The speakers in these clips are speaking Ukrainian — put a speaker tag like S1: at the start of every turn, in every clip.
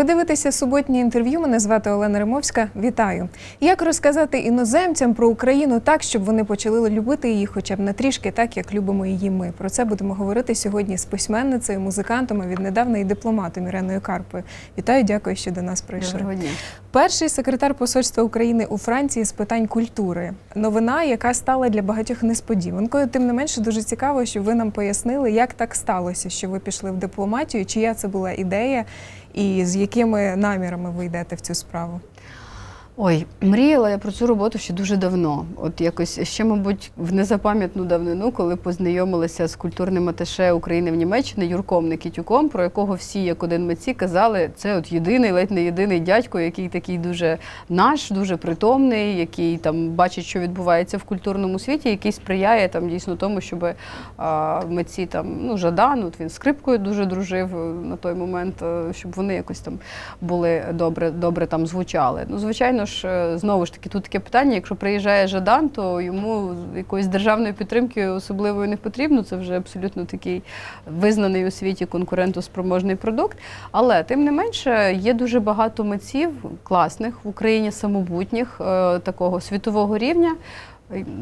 S1: Ви дивитеся суботнє інтерв'ю. Мене звати Олена Римовська. Вітаю. Як розказати іноземцям про Україну так, щоб вони почали любити її, хоча б не трішки, так як любимо її ми. Про це будемо говорити сьогодні з письменницею, музикантом, а віднедавна і дипломатом Іреною Карпою. Вітаю, дякую, що до нас прийшли.
S2: Доброго дня.
S1: Перший секретар посольства України у Франції з питань культури. Новина, яка стала для багатьох несподіванкою. Тим не менше, дуже цікаво, щоб ви нам пояснили, як так сталося, що ви пішли в дипломатію, чия це була ідея, і з якими намірами ви йдете в цю справу.
S2: Ой, мріяла я про цю роботу ще дуже давно. От якось ще, мабуть, в незапам'ятну давнину, коли познайомилася з культурним аташе України в Німеччині Юрком Никітюком, про якого всі, як один митці, казали, це от єдиний, ледь не єдиний дядько, який такий дуже наш, дуже притомний, який там бачить, що відбувається в культурному світі, який сприяє там дійсно тому, щоб а, митці там ну Жадан, от він скрипкою дуже дружив е, на той момент, е, щоб вони якось там були добре, добре там звучали. Ну, звичайно ж, е, знову ж таки, тут таке питання: якщо приїжджає Жадан, то йому якоїсь державної підтримки особливої не потрібно. Це вже абсолютно такий визнаний у світі конкурентоспроможний продукт. Але тим не менше є дуже багато митців класних в Україні самобутніх е, такого світового рівня.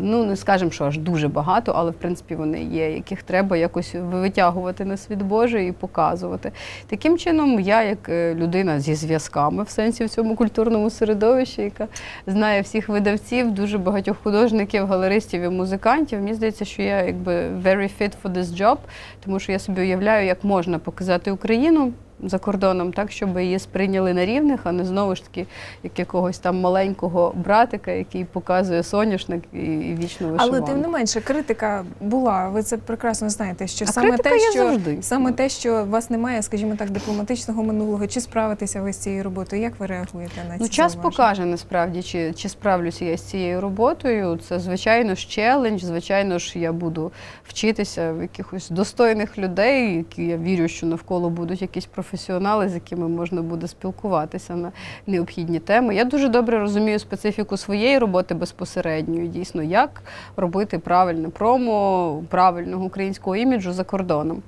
S2: Ну, не скажемо, що аж дуже багато, але в принципі вони є, яких треба якось витягувати на світ Божий і показувати. Таким чином, я, як е, людина зі зв'язками в сенсі в цьому культурному середовищі, яка знає всіх видавців, дуже багатьох художників, галеристів і музикантів, мені здається, що я якби very fit for this job, тому що я собі уявляю, як можна показати Україну за кордоном, так щоб її сприйняли на рівних, а не знову ж таки як якогось там маленького братика, який показує соняшник і, і вічно вишиванку.
S1: Але тим не менше, критика була. Ви це прекрасно знаєте. Що
S2: А
S1: саме те, що
S2: завжди.
S1: саме те, що у вас немає, скажімо так, дипломатичного минулого, чи справитися ви з цією роботою? Як ви реагуєте на ці
S2: Ну, час
S1: зауваження?
S2: покаже насправді, чи, чи справлюся я з цією роботою. Це звичайно ж челендж. Звичайно ж, я буду вчитися в якихось достойних людей, які я вірю, що навколо будуть якісь професіонали, з якими можна буде спілкуватися на необхідні теми. Я дуже добре розумію специфіку своєї роботи безпосередньо. Дійсно, як робити правильне промо правильного українського іміджу за кордоном.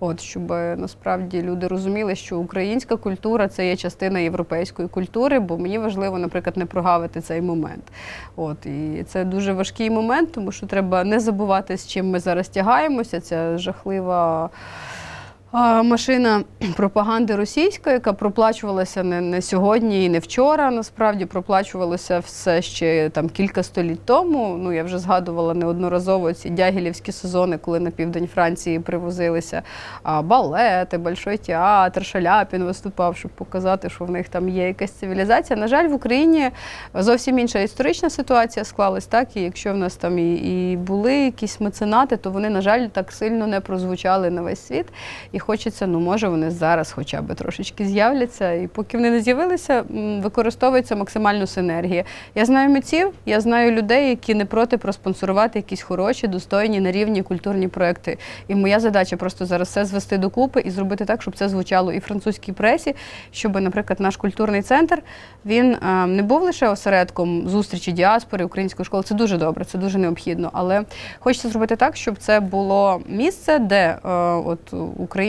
S2: От щоб е, насправді люди розуміли, що українська культура це є частина європейської культури, бо мені важливо, наприклад, не прогавити цей момент. От і це дуже важкий момент, тому що треба не забувати, з чим ми зараз тягаємося. Ця жахлива. Машина пропаганди російської, яка проплачувалася не, не сьогодні і не вчора. Насправді проплачувалося все ще там кілька століть тому. Ну я вже згадувала неодноразово ці дягілівські сезони, коли на південь Франції привозилися а, балети, Большой театр, Шаляпін виступав, щоб показати, що в них там є якась цивілізація. На жаль, в Україні зовсім інша історична ситуація склалась, так і якщо в нас там і, і були якісь меценати, то вони, на жаль, так сильно не прозвучали на весь світ. І хочеться, ну може вони зараз хоча б трошечки з'являться. І поки вони не з'явилися, використовується максимально синергія. Я знаю митців, я знаю людей, які не проти проспонсорувати якісь хороші, достойні на рівні культурні проекти. І моя задача просто зараз все звести докупи і зробити так, щоб це звучало і французькій пресі, щоб, наприклад, наш культурний центр він е, не був лише осередком зустрічі діаспори, української школи. Це дуже добре, це дуже необхідно. Але хочеться зробити так, щоб це було місце, де е, от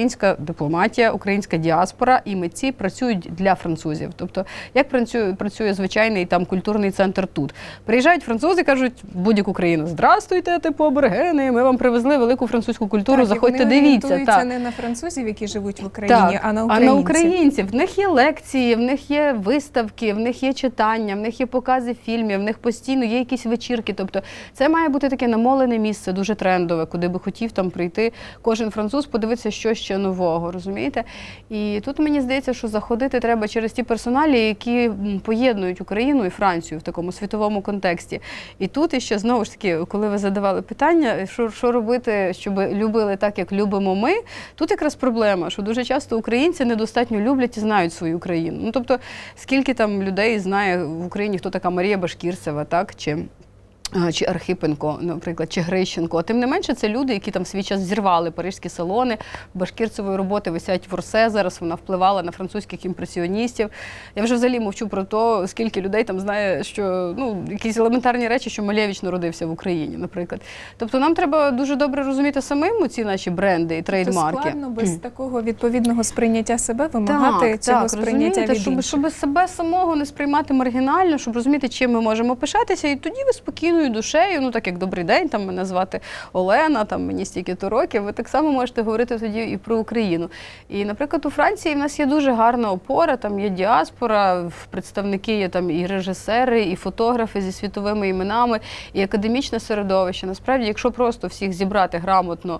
S2: українська дипломатія, українська діаспора і митці працюють для французів. Тобто, як працює, працює звичайний там культурний центр тут. Приїжджають французи, кажуть будь-яку країну: Здрастуйте, типу аборигени, ми вам привезли велику французьку культуру.
S1: Так, і
S2: заходьте,
S1: вони
S2: дивіться. Так.
S1: не на французів, які живуть в Україні,
S2: Так,
S1: а на
S2: а на українців. В них є лекції, в них є виставки, в них є читання, в них є покази фільмів, в них постійно є якісь вечірки. Тобто це має бути таке намолене місце, дуже трендове, куди би хотів там прийти кожен француз, подивитися, що ще нового, розумієте? І тут мені здається, що заходити треба через ті персоналі, які поєднують Україну і Францію в такому світовому контексті. І тут іще знову ж таки, коли ви задавали питання, що, що робити, щоб любили так, як любимо ми, тут якраз проблема, що дуже часто українці недостатньо люблять і знають свою країну. Ну тобто, скільки там людей знає в Україні, хто така Марія Башкірцева, так чи Чи Архипенко, наприклад, чи Грищенко. А тим не менше, це люди, які там в свій час зірвали паризькі салони. Башкірцевої роботи висять в Орсе. Зараз вона впливала на французьких імпресіоністів. Я вже взагалі мовчу про те, скільки людей там знає, що ну якісь елементарні речі, що Малєвич народився в Україні, наприклад. Тобто нам треба дуже добре розуміти самим ці наші бренди і
S1: То
S2: трейдмарки.
S1: складно без такого відповідного сприйняття себе вимагати цього сприйняття від
S2: щоб,
S1: інших.
S2: щоб себе самого не сприймати маргінально, щоб розуміти, чим ми можемо пишатися, і тоді ви спокійною душею, ну так як добрий день, там мене звати Олена, там мені стільки то років. Ви так само можете говорити тоді і про Україну. І, наприклад, у Франції в нас є дуже гарна опора, там є діаспора, представники є там і режисери, і фотографи зі світовими іменами, і академічне середовище. Насправді, якщо просто всіх зібрати грамотно,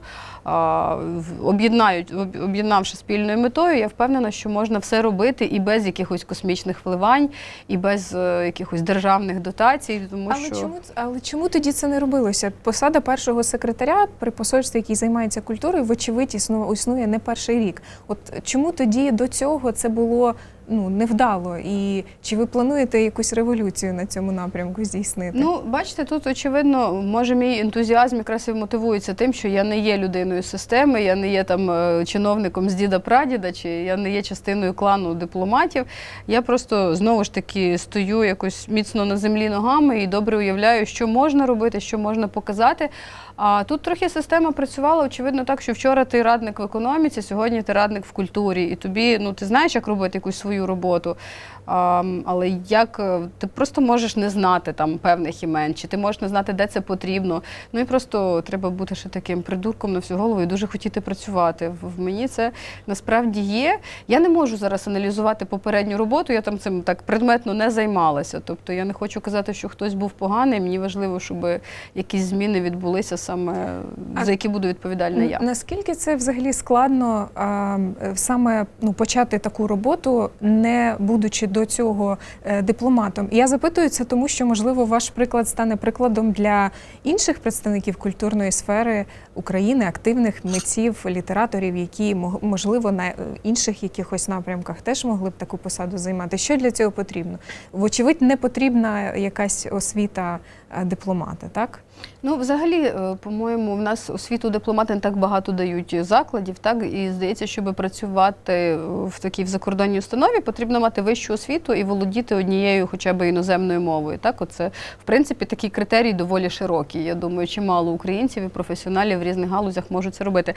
S2: об'єднають, об'єднавши спільною метою, я впевнена, що можна все робити і без якихось космічних вливань, і без е, якихось державних дотацій. Тому
S1: Але
S2: що
S1: чому але чому тоді це не робилося? Посада першого секретаря при посольстві, який займається культурою, вочевидь існує, не перший рік. От чому тоді до цього це було ну невдало? І чи ви плануєте якусь революцію на цьому напрямку здійснити?
S2: Ну, бачите, тут очевидно, може, мій ентузіазм якраз і мотивується тим, що я не є людиною системи, я не є там е, чиновником з діда прадіда, чи я не є частиною клану дипломатів. Я просто знову ж таки стою якось міцно на землі ногами і добре уявляю, що можна робити, що можна показати. А тут трохи система працювала, очевидно, так, що вчора ти радник в економіці, сьогодні ти радник в культурі, і тобі ну ти знаєш, як робити якусь свою роботу. Але як е, ти просто можеш не знати там певних імен, чи ти можеш не знати, де це потрібно. Ну і просто треба бути ще таким придурком на всю голову і дуже хотіти працювати. В мені це насправді є. Я не можу зараз аналізувати попередню роботу, я там цим так предметно не займалася. Тобто я не хочу казати, що хтось був поганий. Мені важливо, щоб якісь зміни відбулися саме
S1: А
S2: за які буду відповідальна я.
S1: Наскільки це взагалі складно а, е, саме ну, почати таку роботу, не будучи до цього е, дипломатом? Я запитую це, тому що можливо ваш приклад стане прикладом для інших представників культурної сфери України, активних митців, літераторів, які можливо на е, інших якихось напрямках теж могли б таку посаду займати. Що для цього потрібно? Вочевидь, не потрібна якась освіта е, дипломата, так?
S2: Ну, взагалі, е, по-моєму, в нас освіту дипломати не так багато дають закладів, так і здається, щоб працювати е, в такій в закордонній установі, потрібно мати вищу освіту і володіти однією, хоча б іноземною мовою. Так, оце в принципі такий критерій доволі широкий. Я думаю, чимало українців і професіоналів в різних галузях можуть це робити.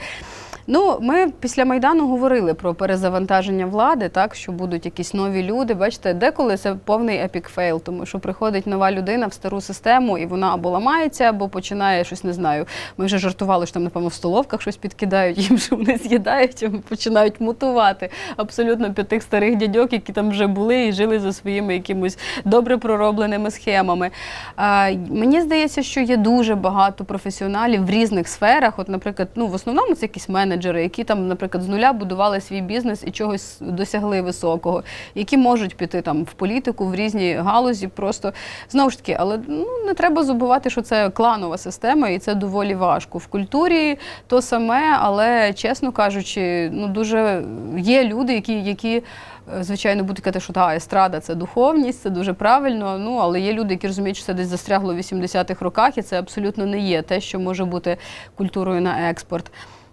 S2: Ну, ми після майдану говорили про перезавантаження влади, так що будуть якісь нові люди. Бачите, деколи це повний епік фейл, тому що приходить нова людина в стару систему, і вона або ламається, або починає щось не знаю. Ми вже жартували, що там, напевно, в столовках щось підкидають, їм що вони з'їдають, починають мутувати абсолютно під тих старих дядьок, які там вже були і жили за своїми якимось добре проробленими схемами. А, мені здається, що є дуже багато професіоналів в різних сферах. От, наприклад, ну в основному це якісь менеджери, які там, наприклад, з нуля будували свій бізнес і чогось досягли високого, які можуть піти там в політику, в різні галузі. Просто знову ж таки, але ну не треба забувати, що це кланова система, і це доволі важко. В культурі то саме, але чесно кажучи, ну дуже є люди, які, які е, звичайно будуть казати, що та естрада це духовність, це дуже правильно. Ну але є люди, які розуміють, що це десь застрягло в 80-х роках, і це абсолютно не є те, що може бути культурою на експорт.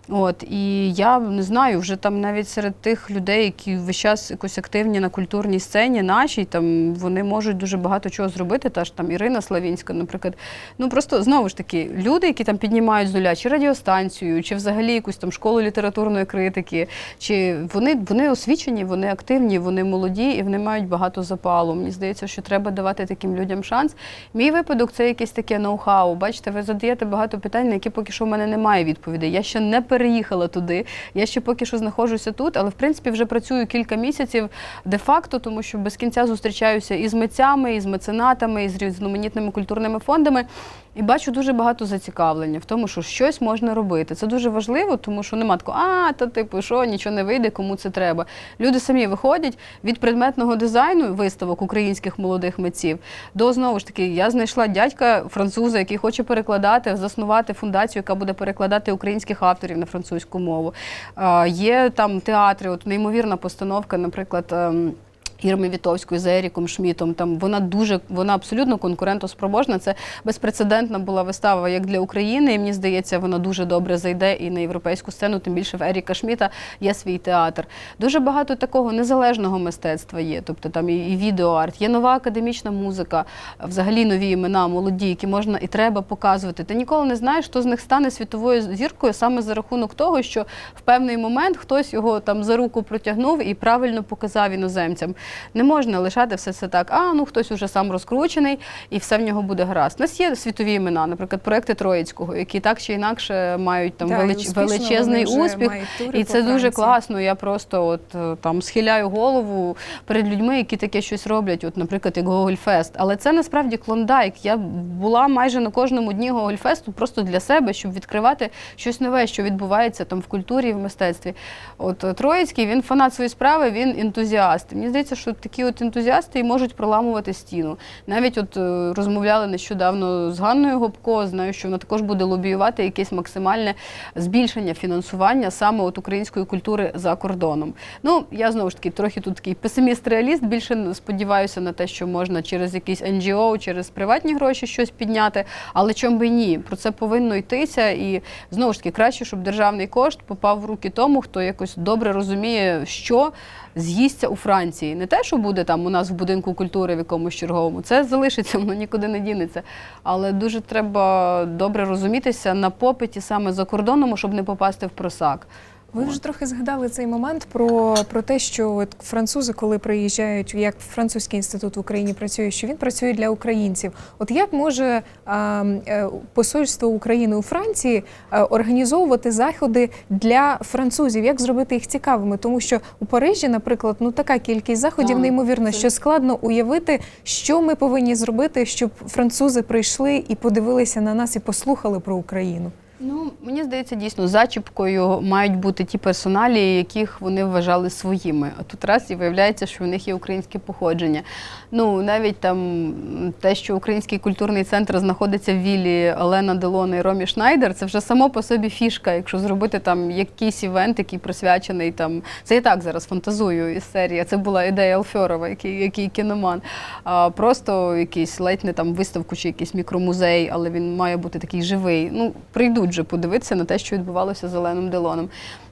S2: От і я не знаю, вже там навіть серед тих людей, які весь час якось активні на культурній сцені, нашій, там вони можуть дуже багато чого зробити. Та ж там Ірина Славінська, наприклад. Ну просто знову ж таки, люди, які там піднімають з нуля, чи радіостанцію, чи взагалі якусь там школу літературної критики, чи вони, вони освічені, вони активні, вони молоді і вони мають багато запалу. Мені здається, що треба давати таким людям шанс. Мій випадок це якесь таке ноу-хау. Бачите, ви задаєте багато питань, на які поки що в мене немає відповідей. Я ще не переїхала туди. Я ще поки що знаходжуся тут, але в принципі вже працюю кілька місяців де-факто, тому що без кінця зустрічаюся і з митцями, і з меценатами, і з різноманітними культурними фондами. І бачу дуже багато зацікавлення в тому, що щось можна робити. Це дуже важливо, тому що нема такого, а та типу, що нічого не вийде, кому це треба. Люди самі виходять від предметного дизайну виставок українських молодих митців до знову ж таки, я знайшла дядька француза, який хоче перекладати, заснувати фундацію, яка буде перекладати українських авторів на французьку мову. Є там театри, от неймовірна постановка, наприклад. Ірми Вітовською, з Еріком Шмітом. Там вона дуже, вона абсолютно конкурентоспроможна. Це безпрецедентна була вистава як для України. І мені здається, вона дуже добре зайде і на європейську сцену. Тим більше в Еріка Шміта є свій театр. Дуже багато такого незалежного мистецтва є. Тобто там і, і відеоарт, є нова академічна музика, взагалі нові імена, молоді, які можна і треба показувати. Ти ніколи не знаєш, хто з них стане світовою зіркою саме за рахунок того, що в певний момент хтось його там за руку протягнув і правильно показав іноземцям. Не можна лишати все це так, а ну хтось уже сам розкручений і все в нього буде гаразд. У нас є світові імена, наприклад, проекти Троїцького, які так чи інакше мають там
S1: Да,
S2: велич... величезний успіх. І це дуже класно. Я просто от е, там схиляю голову перед людьми, які таке щось роблять. От, наприклад, як Гогольфест. Але це насправді клондайк. Я була майже на кожному дні Гогольфесту просто для себе, щоб відкривати щось нове, що відбувається там в культурі і в мистецтві. От е, Троїцький, він фанат своєї справи, він ентузіаст. Мені здається, що такі от ентузіасти і можуть проламувати стіну. Навіть от е, розмовляли нещодавно з Ганною Гопко. Знаю, що вона також буде лобіювати якесь максимальне збільшення фінансування саме от української культури за кордоном. Ну я знову ж таки трохи тут такий песиміст-реаліст. Більше сподіваюся на те, що можна через якісь NGO, через приватні гроші щось підняти. Але чом би ні? Про це повинно йтися. І знову ж таки краще, щоб державний кошт попав в руки тому, хто якось добре розуміє, що з'їсться у Франції. Не те, що буде там у нас в будинку культури в якомусь черговому, це залишиться, воно нікуди не дінеться. Але дуже треба добре розумітися на попиті саме за кордоном, щоб не попасти в просак.
S1: Ви вже трохи згадали цей момент про, про те, що от французи, коли приїжджають, як французький інститут в Україні працює, що він працює для українців. От як може а, е, посольство України у Франції е, організовувати заходи для французів? Як зробити їх цікавими? Тому що у Парижі, наприклад, ну така кількість заходів неймовірна, що складно уявити, що ми повинні зробити, щоб французи прийшли і подивилися на нас і послухали про Україну.
S2: Ну, мені здається, дійсно зачіпкою мають бути ті персоналі, яких вони вважали своїми. А тут раз і виявляється, що в них є українське походження. Ну, навіть там те, що Український культурний центр знаходиться в віллі Олена Делона і Ромі Шнайдер, це вже само по собі фішка. Якщо зробити там якийсь івент, який присвячений там. Це я так зараз фантазую із серії. Це була ідея Алфьорова, який, який кіноман. А просто якийсь ледь не там виставку чи якийсь мікромузей, але він має бути такий живий. Ну, прийдуть же подивитися на те, що відбувалося з Оленом Делоном.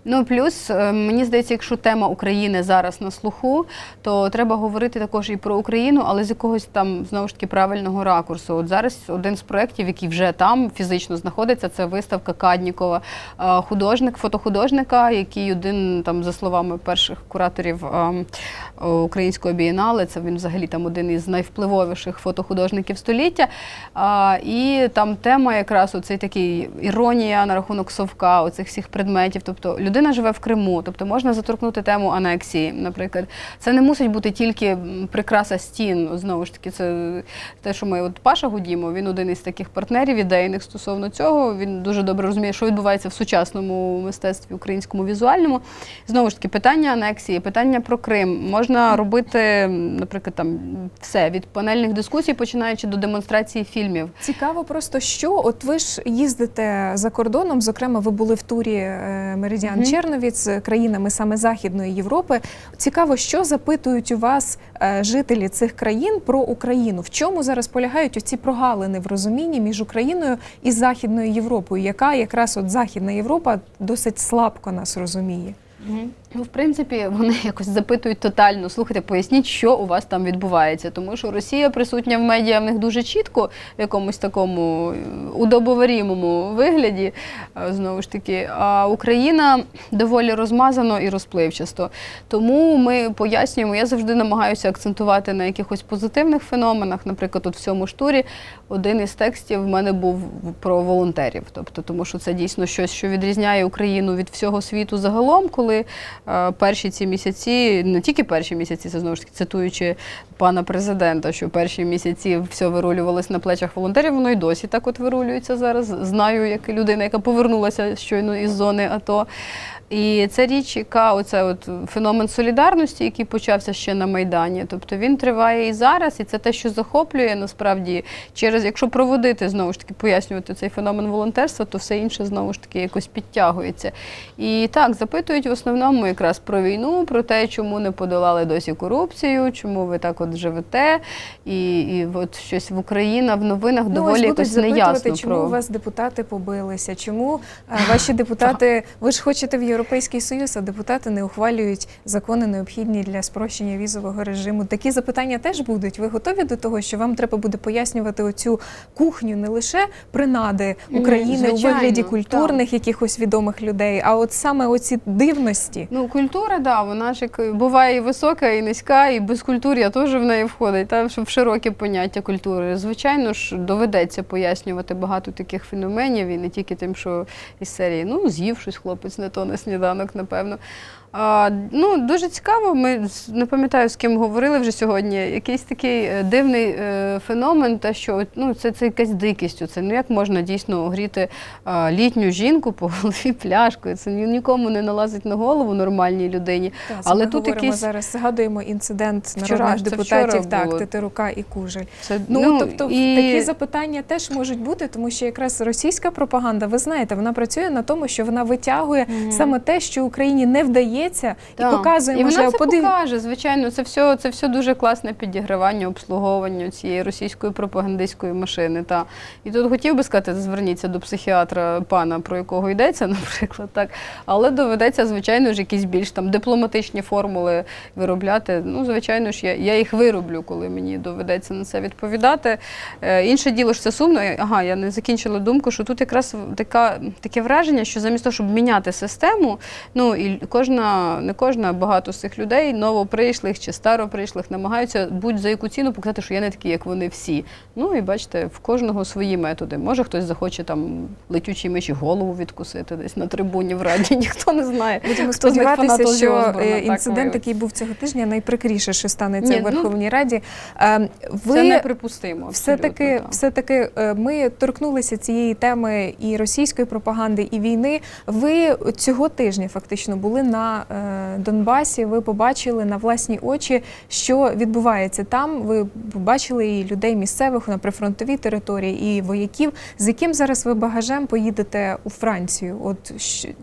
S2: Ну плюс е, мені здається, якщо тема України зараз на слуху, то треба говорити також і про Україну, але з якогось там знову ж таки правильного ракурсу. От зараз один з проєктів, який вже там фізично знаходиться, це виставка Каднікова, е, художник, фотохудожника, який один там за словами перших кураторів е, українського бієнале, це він взагалі там один із найвпливовіших фотохудожників століття. І там тема якраз оцей такий іронія на рахунок совка, оцих всіх предметів. Тобто людина живе в Криму, тобто можна заторкнути тему анексії, наприклад. Це не мусить бути тільки прикраса стін. Знову ж таки, це те, що ми от Паша Гудімо, він один із таких партнерів ідейних стосовно цього. Він дуже добре розуміє, що відбувається в сучасному мистецтві українському візуальному. Знову ж таки, питання анексії, питання про Крим. Можна робити, наприклад, там все від панельних дискусій, починаючи до демонстрації фільмів.
S1: Цікаво просто, що от ви ж їздите за кордоном. Зокрема, ви були в турі е, Меридіан Черновіць з країнами саме Західної Європи. Цікаво, що запитують у вас е, жителі цих країн про Україну. В чому зараз полягають оці прогалини в розумінні між Україною і Західною Європою, яка якраз от Західна Європа досить слабко нас розуміє.
S2: Ну, в принципі, вони якось запитують тотально. Слухайте, поясніть, що у вас там відбувається. Тому що Росія присутня в медіа в них дуже чітко, в якомусь такому е, удобоварімому вигляді, е, знову ж таки. А Україна доволі розмазано і розпливчасто. Тому ми пояснюємо, я завжди намагаюся акцентувати на якихось позитивних феноменах. Наприклад, от в цьому ж один із текстів в мене був про волонтерів. Тобто, тому що це дійсно щось, що відрізняє Україну від всього світу загалом, коли перші ці місяці, не тільки перші місяці, це знову ж таки цитуючи пана президента, що перші місяці все вирулювалось на плечах волонтерів, воно і досі так от вирулюється зараз. Знаю, як людина, яка повернулася щойно із зони АТО. І це річ, яка оце от феномен солідарності, який почався ще на Майдані. Тобто він триває і зараз, і це те, що захоплює насправді через, якщо проводити знову ж таки пояснювати цей феномен волонтерства, то все інше знову ж таки якось підтягується. І так запитують в основному, якраз про війну, про те, чому не подолали досі корупцію, чому ви так от живете, і, і от щось в Україна в новинах
S1: Ну, ось
S2: доволі
S1: будуть
S2: якось
S1: запитувати,
S2: неясно
S1: чому
S2: про
S1: у вас депутати побилися, чому е, ваші депутати, ви ж хочете в Європейський Союз, а депутати не ухвалюють закони необхідні для спрощення візового режиму. Такі запитання теж будуть. Ви готові до того, що вам треба буде пояснювати оцю кухню не лише принади України у
S2: звичайно,
S1: вигляді
S2: так.
S1: культурних якихось відомих людей, а от саме оці дивності.
S2: Ну, культура, да, вона ж як буває і висока, і низька, і безкультур'я теж в неї входить, та, в широке поняття культури. Звичайно ж, доведеться пояснювати багато таких феноменів, і не тільки тим, що із серії, ну, з'їв щось хлопець, не то на сніданок, напевно. А, ну, дуже цікаво. Ми не пам'ятаю, з ким говорили вже сьогодні. Якийсь такий е, дивний е, феномен, те, що ну, це, це якась дикість. Це ну як можна дійсно огріти а, літню жінку по голові пляшкою. Це нікому не налазить на голову нормальній людині.
S1: Та, це
S2: Але
S1: ми
S2: тут якийсь-
S1: зараз, згадуємо інцидент
S2: Вчора,
S1: народних депутатів,
S2: вчора
S1: так. Тетерука і Кужель.
S2: Це,
S1: Ну, тобто такі запитання теж можуть бути, тому що якраз російська пропаганда, ви знаєте, вона працює на тому, що вона витягує
S2: Мгм.
S1: саме те, що Україні не вдається,
S2: Так.
S1: і показує,
S2: і вона це
S1: подив...
S2: покаже. Звичайно, це все, це все дуже класне підігравання, обслуговування цієї російської пропагандистської машини. Та. І тут хотів би сказати, зверніться до психіатра пана, про якого йдеться, наприклад, так. Але доведеться, звичайно ж, якісь більш там дипломатичні формули виробляти. Ну, звичайно ж, я, я їх вироблю, коли мені доведеться на це відповідати. Е, інше діло ж це сумно. Ага, я не закінчила думку, що тут якраз така, таке враження, що замість того, щоб міняти систему, ну і кожна, не кожна, а багато з цих людей, новоприйшлих чи староприйшлих, намагаються будь за яку ціну показати, що я не такий, як вони всі. Ну і бачите, в кожного свої методи. Може хтось захоче там летючій миші голову відкусити десь на трибуні в раді, ніхто не знає.
S1: Будемо сподіватися, що
S2: Осборна,
S1: е,
S2: так,
S1: інцидент, який був цього тижня, найприкріше, що станеться
S2: Ні,
S1: в
S2: ну,
S1: Верховній Раді. Е, Ви
S2: Це неприпустимо.
S1: Все-таки,
S2: абсолютно, так.
S1: все-таки е, ми торкнулися цієї теми і російської пропаганди, і війни. Ви цього тижня фактично були на е, Донбасі. Ви побачили на власні очі, що відбувається там. Ви побачили і людей місцевих на прифронтовій території, і вояків. З яким зараз ви багажем поїдете у Францію? От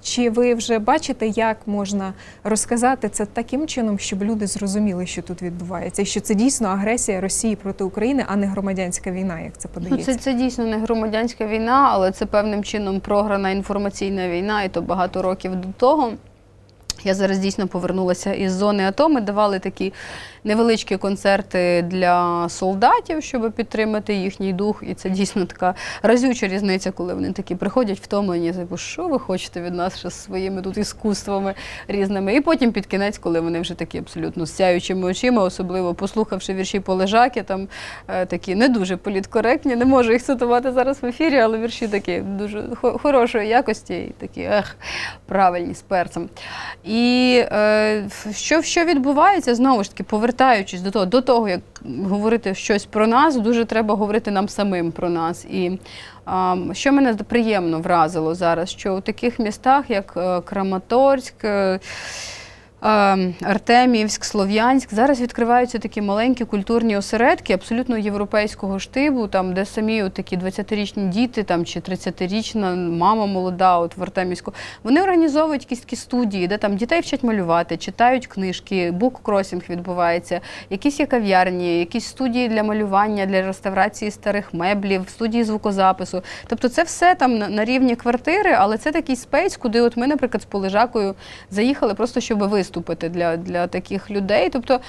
S1: чи ви вже бачите, як можна розказати це таким чином, щоб люди зрозуміли, що тут відбувається, і що це дійсно агресія Росії проти України, а не громадянська війна, як це
S2: Ну,
S1: подається?
S2: це, це дійсно не громадянська війна, але це певним чином програна інформаційна війна, і то багато років до того. Я зараз дійсно повернулася із зони АТО. Ми давали такі невеличкі концерти для солдатів, щоб підтримати їхній дух. І це дійсно така разюча різниця, коли вони такі приходять втомлені, типу, що ви хочете від нас ще з своїми тут іскусствами різними. І потім під кінець, коли вони вже такі абсолютно сяючими очима, особливо послухавши вірші Полежаки, там е, такі не дуже політкоректні. Не можу їх цитувати зараз в ефірі, але вірші такі дуже хорошої якості, і такі ех, правильні з перцем. І е, що, що відбувається, знову ж таки, повертаючись до того, до того, як говорити щось про нас, дуже треба говорити нам самим про нас. І а, що мене приємно вразило зараз, що у таких містах, як е, Краматорськ, е, Артемівськ, Слов'янськ. Зараз відкриваються такі маленькі культурні осередки абсолютно європейського штибу, там, де самі от такі 20-річні діти там, чи 30-річна мама молода от в Артемівську. Вони організовують якісь такі студії, де там дітей вчать малювати, читають книжки, буккросінг відбувається, якісь є кав'ярні, якісь студії для малювання, для реставрації старих меблів, студії звукозапису. Тобто це все там на, рівні квартири, але це такий спейс, куди от ми, наприклад, з Полежакою заїхали просто, щоб виступити для, для таких людей. Тобто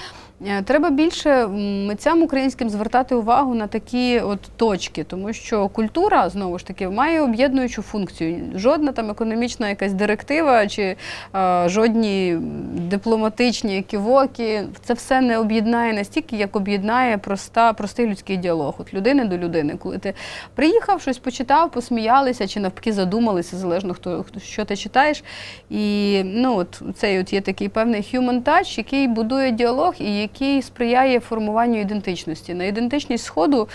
S2: треба більше митцям українським звертати увагу на такі от точки, тому що культура знову ж таки має об'єднуючу функцію. Жодна там економічна якась директива чи е, жодні дипломатичні ківоки, це все не об'єднає настільки, як об'єднає проста, простий людський діалог. От людини до людини, коли ти приїхав, щось почитав, посміялися чи навпаки задумалися, залежно хто, хто що ти читаєш. І ну от цей от є такий певний human touch, який будує діалог і який сприяє формуванню ідентичності. На ідентичність сходу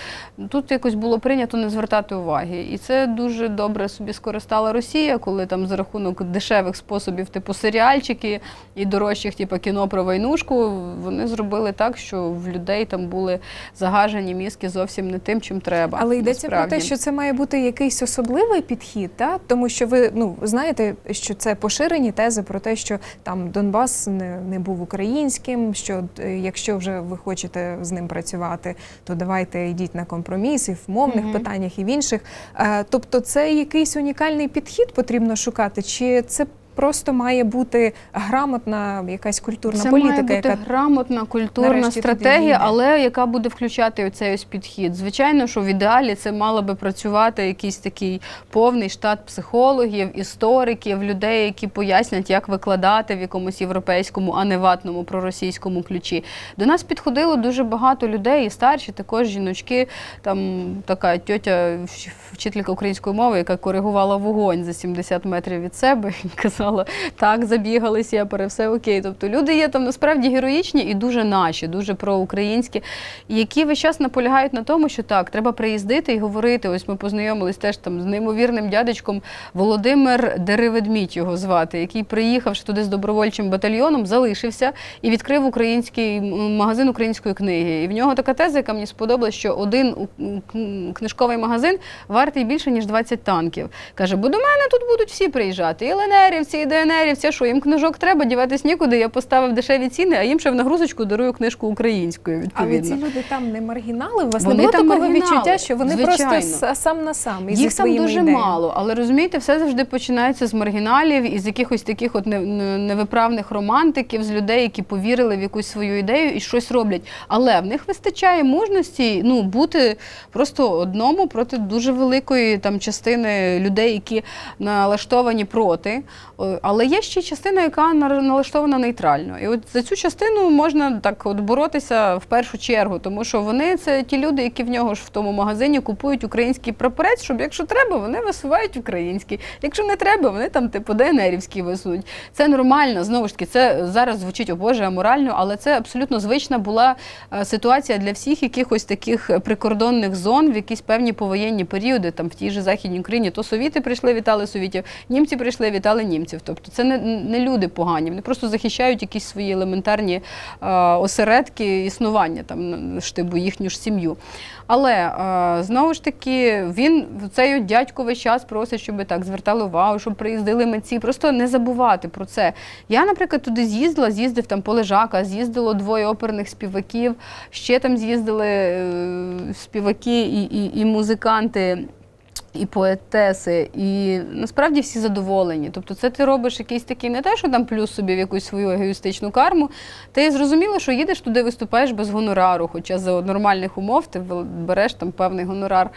S2: тут якось було прийнято не звертати уваги. І це дуже добре собі скористала Росія, коли там за рахунок дешевих способів, типу серіальчики і дорожчих, типу кіно про войнушку, вони зробили так, що в людей там були загажені мізки зовсім не тим, чим треба.
S1: Але йдеться
S2: насправді.
S1: про те, що це має бути якийсь особливий підхід, та? тому що ви ну знаєте, що це поширені тези про те, що там Донбас не, не був українським. Що е, якщо вже ви хочете з ним працювати, то давайте йдіть на компроміс і в мовних
S2: Мгм.
S1: питаннях і в інших. Е, тобто, це якийсь унікальний підхід потрібно шукати, чи це просто має бути грамотна якась культурна
S2: Це
S1: політика,
S2: має бути
S1: яка
S2: грамотна культурна стратегія, але яка буде включати оцей ось підхід. Звичайно, що в ідеалі це мало би працювати якийсь такий повний штат психологів, істориків, людей, які пояснять, як викладати в якомусь європейському, а не ватному проросійському ключі. До нас підходило дуже багато людей, і старші, також жіночки. Там така тьотя, вчителька української мови, яка коригувала вогонь за 70 метрів від себе, і казала, так, забігались, я все окей. Тобто люди є там насправді героїчні і дуже наші, дуже проукраїнські, які весь час наполягають на тому, що так, треба приїздити і говорити. Ось ми познайомились теж там з неймовірним дядечком Володимир Дереведмідь його звати, який приїхавши туди з добровольчим батальйоном, залишився і відкрив український магазин української книги. І в нього така теза, яка мені сподобалась, що один книжковий магазин вартий більше ніж 20 танків. Каже, бо до мене тут будуть всі приїжджати. І ЛНРівці, і ДНРівці, що їм книжок треба, діватись нікуди. Я поставив дешеві ціни, а їм ще в нагрузочку дарую книжку українською.
S1: Але
S2: Відповідно.
S1: ці люди там не маргінали. У вас
S2: Вони
S1: не було такого
S2: маргінали,
S1: відчуття, що вони
S2: звичайно.
S1: просто сам на сам із
S2: Їх там дуже
S1: ідеями.
S2: мало, але розумієте, все завжди починається з маргіналів і з якихось таких от не- не- невиправних романтиків, з людей, які повірили в якусь свою ідею і щось роблять. Але в них вистачає мужності ну, бути просто одному проти дуже великої там частини людей, які налаштовані проти. Але є ще частина, яка на- налаштована нейтрально. І от за цю частину можна так от боротися в першу чергу, тому що вони це ті люди, які в нього ж в тому магазині купують український прапорець, щоб якщо треба, вони висувають український. Якщо не треба, вони там типу ДНРівський висунуть. Це нормально. Знову ж таки, це зараз звучить о Боже, аморально, але це абсолютно звична була е, ситуація для всіх якихось таких прикордонних зон в якісь певні повоєнні періоди, там в тій же західній Україні, то совіти прийшли, вітали совітів, німці прийшли, вітали німців. Тобто це не, не люди погані, вони просто захищають якісь свої елементарні е, осередки існування, там штибу їхню ж сім'ю. Але е, знову ж таки, він цей от дядько весь час просить, щоб так звертали увагу, щоб приїздили митці. Просто не забувати про це. Я, наприклад, туди з'їздила, з'їздив там Полежака, з'їздило двоє оперних співаків, ще там з'їздили е, співаки і, і, і музиканти. І поетеси, і насправді всі задоволені. Тобто, це ти робиш якийсь такий не те, що там плюс собі в якусь свою егоїстичну карму. Ти зрозуміло, що їдеш туди, виступаєш без гонорару, хоча за нормальних умов ти береш там певний гонорар.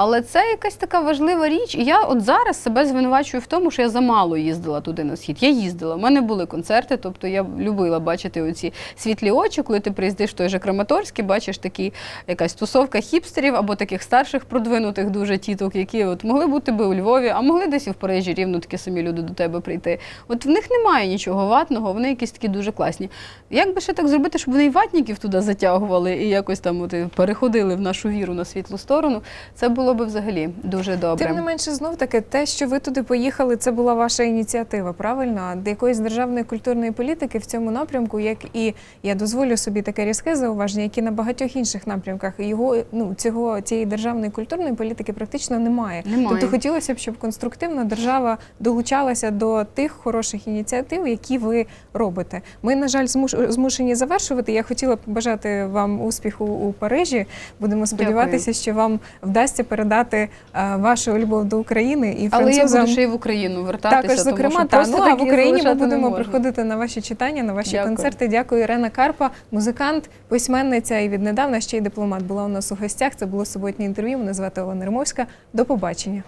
S2: Але це якась така важлива річ. І я от зараз себе звинувачую в тому, що я замало їздила туди на схід. Я їздила. У мене були концерти, тобто я любила бачити оці світлі очі, коли ти приїздиш в той же Краматорський, бачиш такі якась тусовка хіпстерів або таких старших продвинутих дуже тіток, які от могли бути би у Львові, а могли десь і в Парижі рівно такі самі люди до тебе прийти. От в них немає нічого ватного, вони якісь такі дуже класні. Як би ще так зробити, щоб вони і ватників туди затягували і якось там от, переходили в нашу віру на світлу сторону, це було би взагалі дуже добре.
S1: Тим не менше, знов таки, те, що ви туди поїхали, це була ваша ініціатива, правильно? До якоїсь державної культурної політики в цьому напрямку, як і я дозволю собі таке різке зауваження, як і на багатьох інших напрямках, його ну цього цієї державної культурної політики практично немає.
S2: Немає.
S1: Тобто хотілося б, щоб конструктивно держава долучалася до тих хороших ініціатив, які ви робите. Ми, на жаль, змуш- змушені завершувати. Я хотіла б бажати вам успіху у Парижі. Будемо сподіватися, що вам вдасться передати е, вашу любов до України і
S2: Але я буду ще й в Україну вертатися.
S1: Також,
S2: тому що
S1: та ну а в Україні ми будемо приходити на ваші читання, на ваші
S2: Дякую.
S1: концерти. Дякую, Ірена Карпа, музикант, письменниця і віднедавна ще й дипломат. Була у нас у гостях. Це було суботнє інтерв'ю. Мене звати Олена Римовська. До побачення.